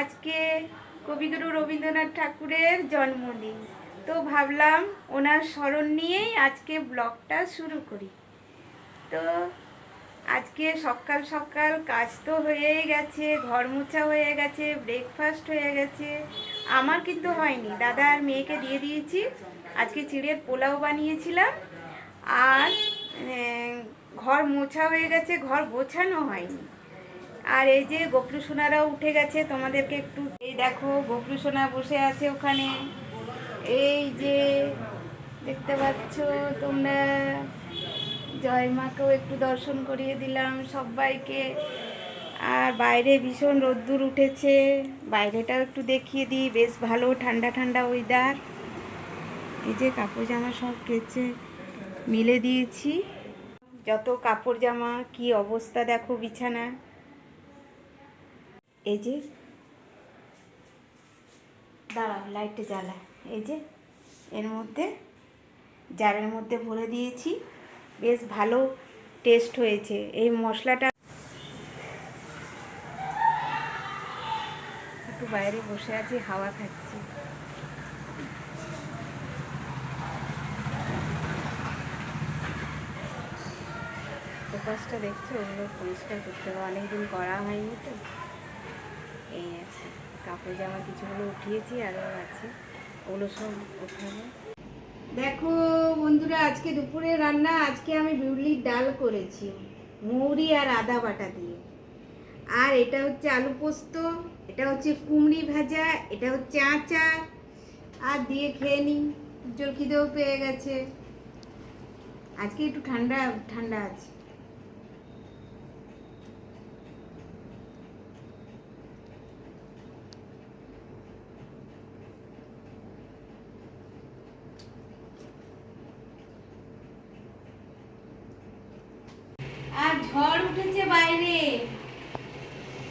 আজকে কবিগুরু রবীন্দ্রনাথ ঠাকুরের জন্মদিন। তো ভাবলাম ওনার স্মরণ নিয়েই আজকে ব্লগটা শুরু করি। তো আজকে সকাল সকাল কাজ তো হয়েই গেছে, ঘর মোছা হয়ে গেছে ব্রেকফাস্ট হয়ে গেছে। আমার কিন্তু হয়নি। দাদা আর মেয়েকে দিয়ে দিয়েছি। আজকে চিড়ের পোলাও বানিয়েছিলাম। আর ঘর মোছা হয়ে গেছে, ঘর গোছানো হয়নি। আর এই যে গোপলু সোনারাও উঠে গেছে, তোমাদেরকে একটু এই দেখো গোপলু সোনা বসে আছে ওখানে। এই যে দেখতে পাচ্ছ তোমরা, জয় মাকেও একটু দর্শন করিয়ে দিলাম সবাইকে। আর বাইরে ভীষণ রোদ্দুর উঠেছে, বাইরেটাও একটু দেখিয়ে দিই, বেশ ভালো ঠান্ডা ঠান্ডা ওয়েদার এই যে কাপড় জামা সব কেচে মিলে দিয়েছি। যত কাপড় জামা, কি অবস্থা দেখো বিছানা এই যে, দাঁড়াও লাইটে জ্বালা। এই যে, এর মধ্যে, জারের মধ্যে ভরে দিয়েছি। বেশ ভালো টেস্ট হয়েছে। এই মশলাটা একটু বাইরে বসে আছি, হাওয়া খাচ্ছি। প্রকাশটা দেখছ? ওগুলো পরিষ্কার করতে হবে। অনেকদিন করা হয়নি তো। কাপড় জামা কিছুগুলো উঠিয়েছি আরও আছে। ওগুলো সব উঠাবো। দেখো বন্ধুরা, আজকে দুপুরে রান্না, আজকে আমি বিউলির ডাল করেছি, মৌরি আর আদা বাটা দিয়ে। আর এটা হচ্ছে আলু পোস্ত, এটা হচ্ছে কুমড়ি ভাজা, এটা হচ্ছে আচার। আর দিয়ে খেয়ে নিই, জল খিদেও পেয়ে গেছে। আজকে একটু ঠান্ডা ঠান্ডা আছে। আর ঝড় উঠেছে বাইরে।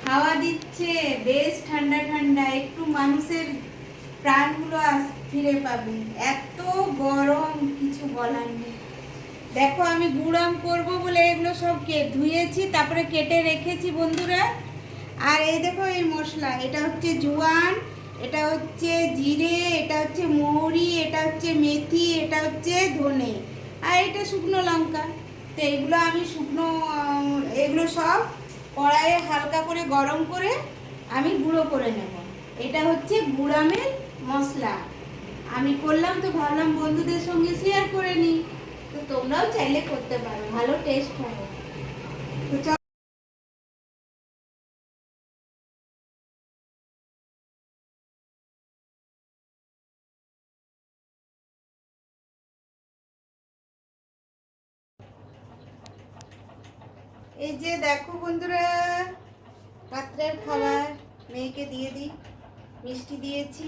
হাওয়া দিচ্ছে, বেশ ঠান্ডা ঠান্ডা, একটু মানুষের প্রাণগুলো আস ফিরে পাবে। এত গরম, কিছু বলার নেই। দেখো, আমি গুড়াম করব বলে এগুলো সব কে, ধুয়েছি, তারপরে কেটে রেখেছি বন্ধুরা। আর এই দেখো, এই মশলা, এটা হচ্ছে জোয়ান, এটা হচ্ছে জিরে, এটা হচ্ছে মৌরি, এটা হচ্ছে মেথি, এটা হচ্ছে ধনে, আর এটা শুকনো লঙ্কা। তো এগুলো আমি শুকনো এগুলো সব কড়াইয়ে হালকা করে গরম করে আমি গুঁড়ো করে নেব। এটা হচ্ছে গুড়ামের মশলা। আমি করলাম তো ভাবলাম বন্ধুদের সঙ্গে শেয়ার করে নিই। তো তোমরাও চাইলে করতে পারো, ভালো টেস্ট হবে। তো এই যে দেখো বন্ধুরা, পাত্রের খাবার মেয়েকে দিয়ে দিই, মিষ্টি দিয়েছি।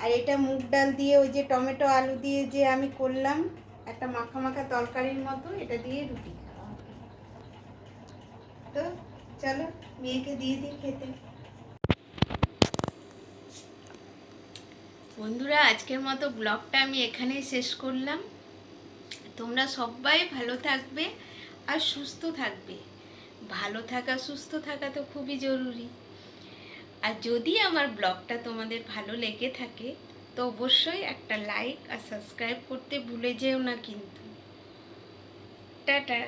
আর এটা মুগ ডাল দিয়ে ওই যে টমেটো আলু দিয়ে যে আমি করলাম, একটা মাখা মাখা তরকারির মতো, এটা দিয়ে রুটি তো চলো, মেয়েকে দিয়ে দিই খেতে। বন্ধুরা, আজকের মতো ব্লগটা আমি এখানেই শেষ করলাম। তোমরা সবাই ভালো থাকবে আর সুস্থ থাকবে। ভালো থাকা, সুস্থ থাকা তো খুবই জরুরি। আর যদি আমার ব্লগটা তোমাদের ভালো লেগে থাকে, তো অবশ্যই একটা লাইক আর সাবস্ক্রাইব করতে ভুলে যেও না কিন্তু। টাটা।